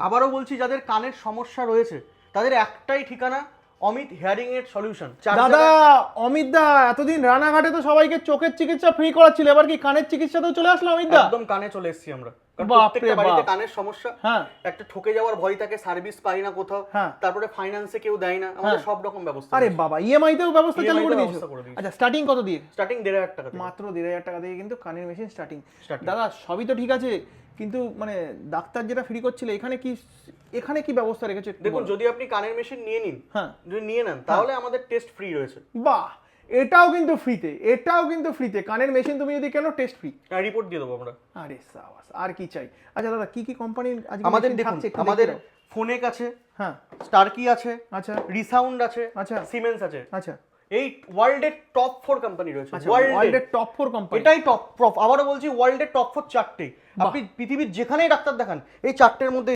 আবারও বলছি যাদের কানের সমস্যা রয়েছে তাদের একটাই ঠিকানা অমিত হিয়ারিং এর সলিউশন দাদা অমিত দা এতদিন রানাঘাটে তো সবাইকে চোখের চিকিৎসা ফ্রি করাচ্ছিল এবার কি কানের চিকিৎসা চিকিৎসাতেও চলে আসলো অমিত দা? একদম কানে চলে এসেছি আমরা। প্রত্যেকটা বাড়িতে কানের সমস্যা। হ্যাঁ। একটা ঠকে যাওয়ার ভয় থাকে সার্ভিস পাই না কোথাও। হ্যাঁ। তারপরে ফাইন্যান্সে কেউ দেয় না। আমাদের সব রকম ব্যবস্থা আরে বাবা ইএমআই তেও ব্যবস্থা চালু করে দিয়েছ। আচ্ছা স্টার্টিং কত দিয়ে? স্টার্টিং দেড় হাজার টাকা মাত্র দেড় হাজার টাকা দিয়ে কিন্তু কানের মেশিন স্টার্টিং দাদা সবই তো ঠিক আছে কিন্তু মানে ডাক্তার যেটা ফ্রি করছিল এখানে কি এখানে কি ব্যবস্থা রেখেছে দেখুন যদি আপনি কানের মেশিন নিয়ে নিন হ্যাঁ। যদি নিয়ে নেন তাহলে আমাদের টেস্ট ফ্রি রয়েছে। বাহ এটাও কিন্তু ফ্রিতে এটাও কিন্তু ফ্রিতে কানের মেশিন তুমি যদি কেন টেস্ট ফ্রি রিপোর্ট দিয়ে দেবো আমরা। আরে সাবাস আর কি চাই? আচ্ছা দাদা কি কি কোম্পানির আজকে আমাদের দেখুন আমাদের। ফোনেক আছে হ্যাঁ। স্টারকি আছে আচ্ছা। রিসাউন্ড আছে আচ্ছা। সিমেন্স আছে। আচ্ছা। এই ওয়ার্ল্ডের টপ ফোর কোম্পানি রয়েছে ওয়ার্ল্ডের টপ ফোর কোম্পানি এটাই টপ আবারও বলছি ওয়ার্ল্ডের টপ ফোর চারটেই আপনি পৃথিবীর যেখানেই ডাক্তার দেখান এই চারটের মধ্যে